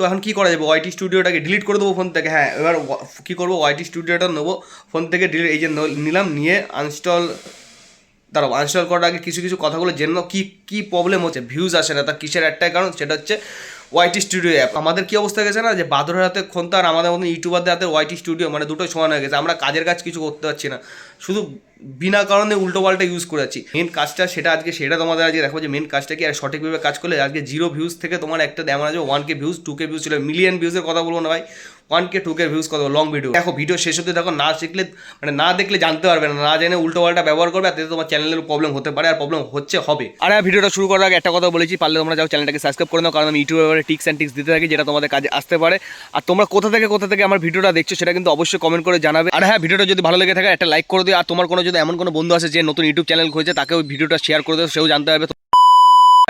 তো এখন কি করা যাবে? ওয়াইটি স্টুডিওটাকে ডিলিট করে দেবো ফোন থেকে। হ্যাঁ এবার কি করব? ওয়াইটি স্টুডিওটা নেব ফোন থেকে ডিলিট এই যে নিলাম, নিয়ে আনস্টল দাঁড়াও আনস্টল করার আগে কিছু কিছু কথাগুলো জেনে নাও, কী কী প্রবলেম হচ্ছে? ভিউজ আসে না তার কিসের একটাই কারণ? সেটা হচ্ছে ওয়াইটি স্টুডিও অ্যাপ আমাদের কী অবস্থা গেছে না? যে বাদরের হাতে খোনতা আর আমাদের মতন ইউটিউবারদের হাতে ওয়াইটি স্টুডিও মানে দুটোই সমান হয়ে গেছে। আমরা কাজের কাজ কিছু করতে পারছি না। শুধু বিনা কারণে উল্টো পাল্টা ইউজ করে যাচ্ছি। মেন কাজটা সেটা আজকে, সেটা তোমাদের আজকে দেখো যে মেন কাজটা কি আর সঠিকভাবে কাজ করলে আজকে জিরো ভিউজ থেকে তোমার একটা এমন আছে one K views two K views ছিল মিলিয়ন ভিউজের কথা বলব না ভাই। One K two K views কত লং ভিডিও দেখো ভিডিও শেষ হতে দেখো, না শিখলে মানে না দেখলে জানতে পারবে না। না জেনে উল্টো পাল্টা ব্যবহার করবে, আর তাতে তোমার চ্যানেলের প্রবলেম হতে পারে, আর প্রবলেম হচ্ছে, হবে। আর হ্যাঁ ভিডিওটা শুরু করার আগে একটা কথা বলেছি, পারলে তোমরা যাও চ্যানেলটাকে সাবস্ক্রাইব করে নাও, কারণ আমি ইউটিউবে টিক্স অ্যান্ড টিক্স দিতে থাকি, যেটা তোমাদের কাজে আসতে পারে। আর তোমরা কোথা থেকে কোথা থেকে আমার ভিডিওটা দেখছ, সেটা কিন্তু অবশ্যই কমেন্ট করে জানাবে। আর হ্যাঁ ভিডিওটা যদি ভালো লেগে থাকে, একটা লাইক করে দিও। আর তোমার কোনো যদি এমন কোনো বন্ধু আছে যে নতুন ইউটিউব চ্যানেল খুঁজছে তাকেও ভিডিওটা শেয়ার করে দেবে, সেও জানতে পারবে।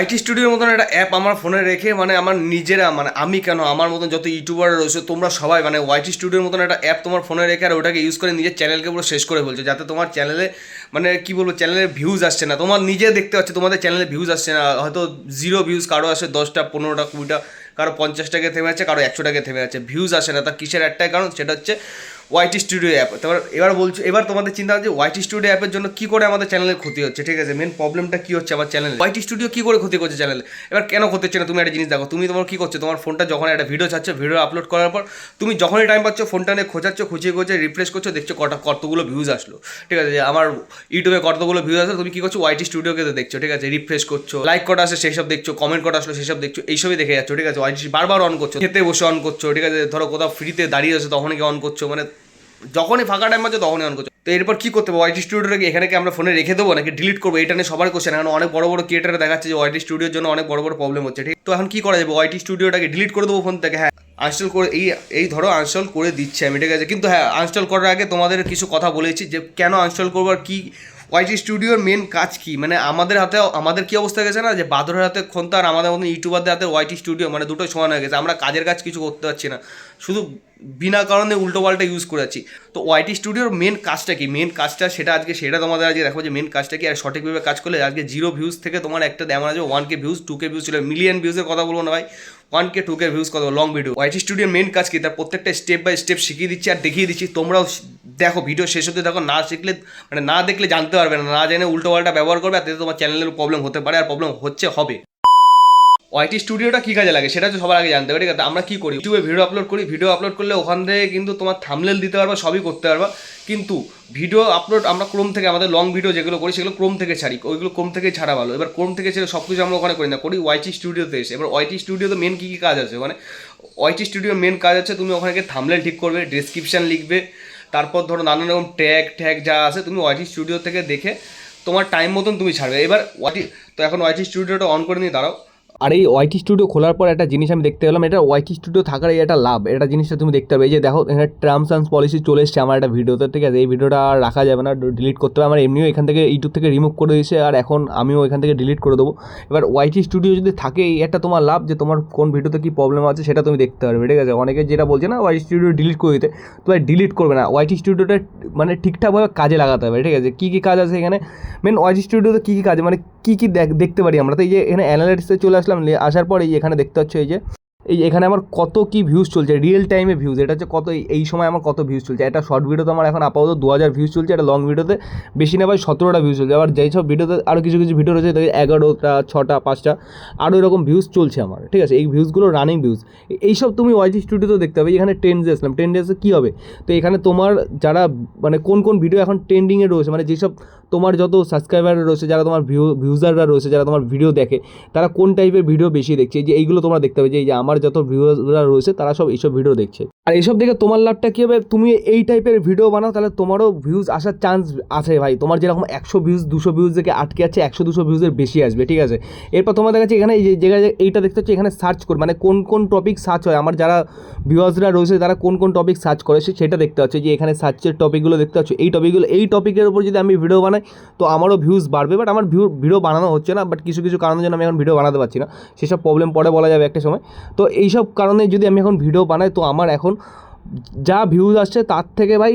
আইটি স্টুডিওর মতন একটা অ্যাপ আমার ফোনে রেখে মানে আমার নিজেরা মানে আমি কেন, আমার মতন যত ইউটিউবার রয়েছে, তোমরা সবাই মানে ওয়াইটি স্টুডিওর মতন একটা অ্যাপ তোমার ফোনে রেখে আর ওটাকে ইউজ করে নিজের চ্যানেলকে পুরো শেষ করে ফেলছো, যাতে তোমার চ্যানেলে মানে কি বলব চ্যানেলের ভিউজ আসছে না। তোমার নিজে দেখতে পাচ্ছ, তোমাদের চ্যানেলে ভিউজ আসছে না। হয়তো জিরো ভিউজ কারও আসে দশটা, পনেরোটা, কুড়িটা, কারও পঞ্চাশ টাকা থেমে আছে, কারও একশো টাকা থেমে আছে। ভিউজ আসে না তার কিসের একটাই কারণ? সেটা হচ্ছে ওয়াইটি স্টুডিও অ্যাপ তারপর এবার বলছো, এবার তোমাদের চিন্তা হচ্ছে ওয়াইটি স্টুডিও অ্যাপের জন্য কি করে আমাদের চ্যানেলের ক্ষতি হচ্ছে, ঠিক আছে? মেন প্রবলেমটা কি হচ্ছে আমার চ্যানেলে ওয়াইটি স্টুডিও কি করে ক্ষতি করছে চ্যানেলে এবার কেন ক্ষতি হচ্ছে না? তুমি একটা জিনিস দেখো, তুমি তোমার কী করছ? তোমার ফোনটা যখন একটা ভিডিও চাচ্ছ ভিডিও আপলোড করার পর তুমি যখনই টাইম পাচ্ছ ফোনটা নিয়ে খোঁজাচ্ছ খুঁজে খুঁজে রিফ্রেশ করছ, দেখছ কটা, কতগুলো ভিউজ আসলো। ঠিক আছে? আমার ইউটিউবে কতগুলো ভিউজ আসলো, তুমি কি করছ? ওয়াইটি স্টুডিওকে দেখছ, ঠিক আছে? রিফ্রেশ করছ লাইক কটা আসে সেই সব দেখছ কমেন্ট কটা আসলো, সেই সব দেখছ, এইসবই দেখে যাচ্ছ, ঠিক আছে? ওয়াইটি বারবার অন করছ, খেতে বসে অন করছ, ঠিক আছে? ধরো কোথাও ফ্রিতে দাঁড়িয়ে আছে, তখনই অন করছ? মানে যখনই ফাঁকা টাইম আছে তখনই অন করছে। তো এরপর কি করতে হবে? ওয়াইটি স্টুডিওটাকে এখানে কি আমরা ফোনে রেখে দেবো? নাকি ডিলিট করব? এটা নিয়ে সবার কোশ্চেন এখন অনেক বড় বড় ক্রিয়েটার দেখাচ্ছে যে ওয়াইটি স্টুডিওর জন্য অনেক বড় বড় প্রবলেম হচ্ছে, ঠিক? তো এখন কি করা যাবে? ওয়াইটি স্টুডিওটাকে ডিলিট করে দেবো ফোন থেকে? হ্যাঁ আনস্টল করে এই এই ধরো আনস্টল করে দিচ্ছে আমি, ঠিক আছে? কিন্তু হ্যাঁ আনস্টল করার আগে তোমাদের কিছু কথা বলেছি যে কেন আনস্টল করব আর কি ওয়াইটি স্টুডিওর মেন কাজ কি? মানে আমাদের হাতে, আমাদের কি অবস্থা গেছে না? যে বাদরের হাতে খোনতা আর আমাদের মতন ইউটিউবারদের হাতে ওয়াইটি স্টুডিও মানে দুটোই সমান হয়ে গেছে। আমরা কাজের কাজ কিছু করতে পারছি না। শুধু বিনা কারণে উল্টো পাল্টা ইউজ করে যাচ্ছি। তো ওয়াইটি স্টুডিওর মেন কাজটা কি? মেন কাজটা সেটা আজকে, সেটা তোমাদের আজকে দেখো যে মেন কাজটা কি। আর সঠিকভাবে কাজ করলে আজকে জিরো ভিউজ থেকে তোমার একটা এমন আছে one K views two K views ছিল মিলিয়ন ভিউজের কথা বলব না ভাই। One K two K views কত লং ভিডিও ওয়াইটি স্টুডিওর মেন কাজ কি? তার প্রত্যেকটা স্টেপ বাই স্টেপ শিখিয়ে দিচ্ছি আর দেখিয়ে দিচ্ছি। তোমরাও দেখো ভিডিও শেষ হতে দেখো, না শিখলে মানে না দেখলে জানতে পারবে না। না জেনে উল্টো পাল্টা ব্যবহার করবে, আর তাতে তোমার চ্যানেলের প্রবলেম হতে পারে, আর প্রবলেম হচ্ছে, হবে। ওয়াইটি স্টুডিওটা কী কাজে লাগে, সেটা হচ্ছে সবার আগে জানতে হবে, ঠিক আছে? আমরা কী করি? ইউটিউবে ভিডিও আপলোড করি ভিডিও আপলোড করলে ওখান থেকে কিন্তু তোমার থামলেল দিতে পারবা, সবই করতে পারবা। কিন্তু ভিডিও আপলোড আমরা ক্রোম থেকে, আমাদের লং ভিডিও যেগুলো করি, সেগুলো ক্রোম থেকে ছাড়ি, ওইগুলো ক্রোম থেকে ছাড়া ভালো। এবার ক্রোম থেকে ছেড়ে সব কিছু আমরা ওখানে করি না, করি ওয়াইটি স্টুডিওতে এসে। এবার ওয়াইটি স্টুডিওতে মেন কী কী কাজ আছে? মানে ওয়াইটি স্টুডিওর মেন কাজ আছে তুমি ওখানে থামলেল ঠিক করবে ডেসক্রিপশন লিখবে তারপর ধরো নানান রকম ট্যাগ ট্যাগ যা আছে তুমি ওয়াইটি স্টুডিও থেকে দেখে তোমার টাইম মতন তুমি ছাড়বে। এবার ওয়াইটি তো এখন ওয়াইটি স্টুডিওটা অন করে নিয়ে দাঁড়াও। আর এই ওয়াইটি স্টুডিও খোলার পর একটা জিনিস আমি দেখতে পেলাম, এটা ওয়াইটি স্টুডিও থাকার এই একটা লাভ। এটা জিনিসটা তুমি দেখতে পাবে। এই যে দেখো, এখানে টার্মস অ্যান্ড পলিসি চলে এসছে আমার একটা ভিডিওতে, ঠিক আছে? এই ভিডিওটা আর রাখা যাবে না ডিলিট করতে হবে। আমার এমনিও এখান থেকে ইউটিউব থেকে রিমুভ করে দিয়েছে, আর এখন আমিও এখান থেকে ডিলিট করে দেবো। এবার ওয়াইটি স্টুডিও যদি থাকে, এই একটা তোমার লাভ যে তোমার কোন ভিডিওতে কী প্রবলেম আছে সেটা তুমি দেখতে পারবে, ঠিক আছে? অনেকে যেটা বলছে না ওয়াইটি স্টুডিও ডিলিট করে দিতে, তো ডিলিট করবে না। ওয়াইটি স্টুডিওটা মানে ঠিকঠাকভাবে কাজে লাগাতে হবে, ঠিক আছে? কী কী কাজ আছে এখানে? মেন ওয়াইটি স্টুডিওতে কী কী কাজ মানে কী কী দেখ- দেখতে পারি আমরা? তো এই যে এখানে অ্যানালাইটিসে চলে লে- আসার পরেই এখানে দেখতে পাচ্ছ এই যে এই এখানে আমার কত কি ভিউজ চলছে রিয়েল টাইমে ভিউজ এটা হচ্ছে কত, এই- সময় আমার কত ভিউজ চলছে। একটা শর্ট ভিডিওতে আমার এখন আপাতত দু হাজার ভিউজ চলছে একটা লং ভিডিওতে বেশি না ভাই, সতেরোটা ভিউজ চলছে। আবার যেই সব ভিডিওতে আরও কিছু কিছু ভিডিও রয়েছে তাদের এগারোটা, ছটা, পাঁচটা আরও এরকম ভিউজ চলছে আমার, ঠিক আছে? এই ভিউজগুলো রানিং ভিউজ এইসব তুমি ওয়াইটি স্টুডিওতে দেখতে হবে এখানে টেন ডেজ আসলাম। টেন ডেজে কী হবে? তো এখানে তোমার যারা মানে কোন কোন ভিডিও এখন ট্রেন্ডিংয়ে রয়েছে মানে যেসব তোমার যত সাবস্ক্রাইবার রয়েছে, যারা তোমার ভিউ ভিউজাররা রয়েছে, যারা তোমার ভিডিও দেখে, তারা কোন টাইপের ভিডিও বেশি দেখছে? যে এইগুলো তোমরা দেখতে হবে যে এই যে আমার যত ভিউজাররা রয়েছে, তারা সব এইসব ভিডিও দেখছে। আর এইসব দেখে তোমার লাভটা কী হবে? তুমি এই টাইপের ভিডিও বানাও, তাহলে তোমারও ভিউজ আসার চান্স আছে ভাই। তোমার যেরকম একশো ভিউজ দুশো ভিউজ থেকে আটকে আছে একশো, দুশো ভিউজের বেশি আসবে, ঠিক আছে? এরপর তোমাদের কাছে এখানে এই জায়গায় এইটা দেখতে হচ্ছে, এখানে সার্চ করবে মানে কোন কোন টপিক সার্চ হয়? আমার যারা ভিউয়ার্সরা রয়েছে, তারা কোন কোন টপিক সার্চ করে সেটা দেখতে হচ্ছে। যে এখানে সার্চের টপিকগুলো দেখতে হচ্ছে, এই টপিকগুলো এই টপিকের উপর যদি আমি ভিডিও বানাই, তো আমারও ভিউজ বাড়বে। বাট আমার ভিউ ভিডিও বানানো হচ্ছে না বাট কিছু কিছু কারণের জন্য আমি এখন ভিডিও বানাতে পারছি না। সেসব প্রবলেম পরে বলা যাবে একটা সময়। তো এইসব কারণে যদি আমি এখন ভিডিও বানাই, তো আমার এখন যা ভিউজ আসছে তার থেকে ভাই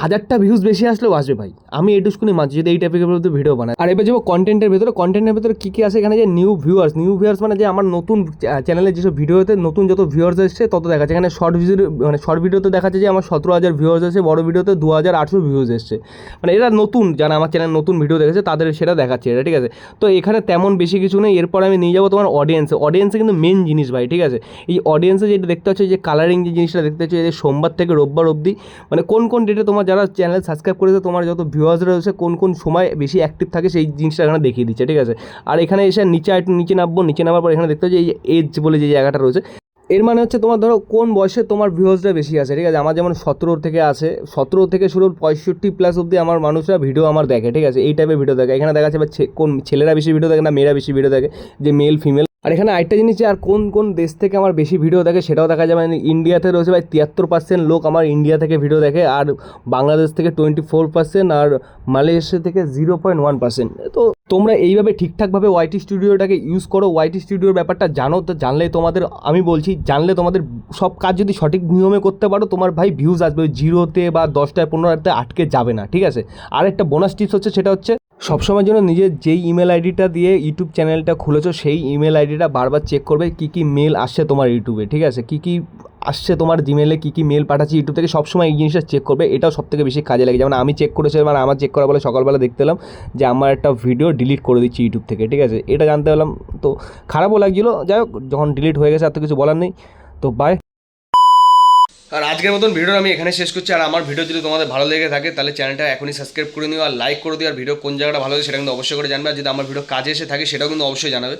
হাজারটা ভিউজ বেশি আসলেও আসবে ভাই। আমি এটুকুনি মানছি, যদি এই টাইপের মধ্যে ভিডিও বানাই। আর এবার যাব কন্টেন্টের ভেতরে। কন্টেন্টের ভেতরে কী কী আছে এখানে যে নিউ ভিউয়ার্স নিউ ভিউয়ার্স মানে যে আমার নতুন চ্যানেলে যেসব ভিডিওতে নতুন যত ভিউয়ার্স এসছে, তত দেখাচ্ছে। এখানে শর্ট ভিডিও মানে শর্ট ভিডিওতে দেখাচ্ছে যে আমার সতেরো হাজার ভিউয়ার্স এসেছে, বড় ভিডিওতে দু হাজার আটশো ভিউজ এসছে। মানে এরা নতুন, যারা আমার চ্যানেল নতুন ভিডিও দেখেছে, তাদের সেটা দেখাচ্ছে এটা ঠিক আছে? তো এখানে তেমন বেশি কিছু নেই। এরপর আমি নিয়ে যাব তোমার অডিয়েন্সে অডিয়েন্সে কিন্তু মেন জিনিস ভাই, ঠিক আছে? এই অডিয়েন্সে যেটা দেখতে পাচ্ছ যে কালারিং যে জিনিসটা দেখতে এই যে সোমবার থেকে রোববার অবধি মানে কোন কোন ডেটে তোমার যারা চ্যানেল সাবস্ক্রাইব করেছে, তোমার যত ভিউয়ার্স রয়েছে, কোন কোন সময় বেশি অ্যাক্টিভ থাকে সেই জিনিসটা এখানে দেখিয়ে দিচ্ছে, ঠিক আছে? আর এখানে এসে নিচে নিচে নামবো, নিচে নামার পর এখানে দেখতে পাচ্ছ এই এজ বলে যে জায়গাটা রয়েছে। এর মানে হচ্ছে তোমার ধরো কোন বয়সে তোমার ভিউয়ার্সটা বেশি আছে, ঠিক আছে? আমার যেমন সতেরো থেকে আছে, সতেরো থেকে শুরু পঁয়ষট্টি প্লাস অবধি আমার মানুষরা ভিডিও আমার দেখে, ঠিক আছে? এই টাইপের ভিডিও দেখে। এখানে দেখা যাচ্ছে কোন ছেলেরা বেশি ভিডিও দেখে না, মেয়েরা বেশি ভিডিও দেখে, যে মেল ফিমেল আর এখানে আরেকটা জিনিস যে, আর কোন কোন দেশ থেকে আমার বেশি ভিডিও দেখে সেটাও দেখা যাবে মানে ইন্ডিয়াতে রয়েছে ভাই তিয়াত্তর পার্সেন্ট লোক আমার ইন্ডিয়া থেকে ভিডিও দেখে, আর বাংলাদেশ থেকে টোয়েন্টি ফোর পার্সেন্ট আর মালয়েশিয়া থেকে জিরো পয়েন্ট ওয়ান পার্সেন্ট তো তোমরা এইভাবে ঠিকঠাকভাবে ওয়াইটি স্টুডিওটাকে ইউজ করো। ওয়াইটি স্টুডিওর ব্যাপারটা জানো, তো জানলে তোমাদের, আমি বলছি, জানলে তোমাদের সব কাজ যদি সঠিক নিয়মে করতে পারো, তোমার ভাই ভিউজ আসবে। জিরোতে বা দশটায় পনেরোতে আটকে যাবে না, ঠিক আছে? আর একটা বোনাস টিপস হচ্ছে, সেটা হচ্ছে সবসময়ের জন্য নিজের যেই ইমেল আইডিটা দিয়ে ইউটিউব চ্যানেলটা খুলেছো, সেই ইমেল আইডিটা বারবার চেক করবে কী কী মেল আসছে তোমার ইউটিউবে ঠিক আছে? কী কী আসছে তোমার জিমেলে কী কী মেল পাঠাচ্ছি ইউটিউব থেকে, সবসময় এই জিনিসটা চেক করবে। এটাও সব থেকে বেশি কাজে লাগে। যেমন আমি চেক করেছিলাম আর আমার চেক করা বলে সকালবেলা দেখতে পেলাম যে আমার একটা ভিডিও ডিলিট করে দিচ্ছি ইউটিউব থেকে, ঠিক আছে? এটা জানতে পেলাম তো খারাপও লাগছিল। যাই হোক, যখন ডিলিট হয়ে গেছে, আর তো কিছু বলার নেই। তো বাই আর আজকের মতন ভিডিওটা আমি এখানে শেষ করছি। আর আমার ভিডিও যদি তোমাদের ভালো লেগে থাকে, তাহলে চ্যানেলটা এখনই সাবস্ক্রাইব করে নিও। আর লাইক করে দিও। আর ভিডিও কোন জায়গাটা ভালো লাগে সেটা কিন্তু অবশ্যই করে জানবে। আর যদি আমার ভিডিও কাজে এসে থাকে, সেটাও কিন্তু অবশ্যই জানাবে।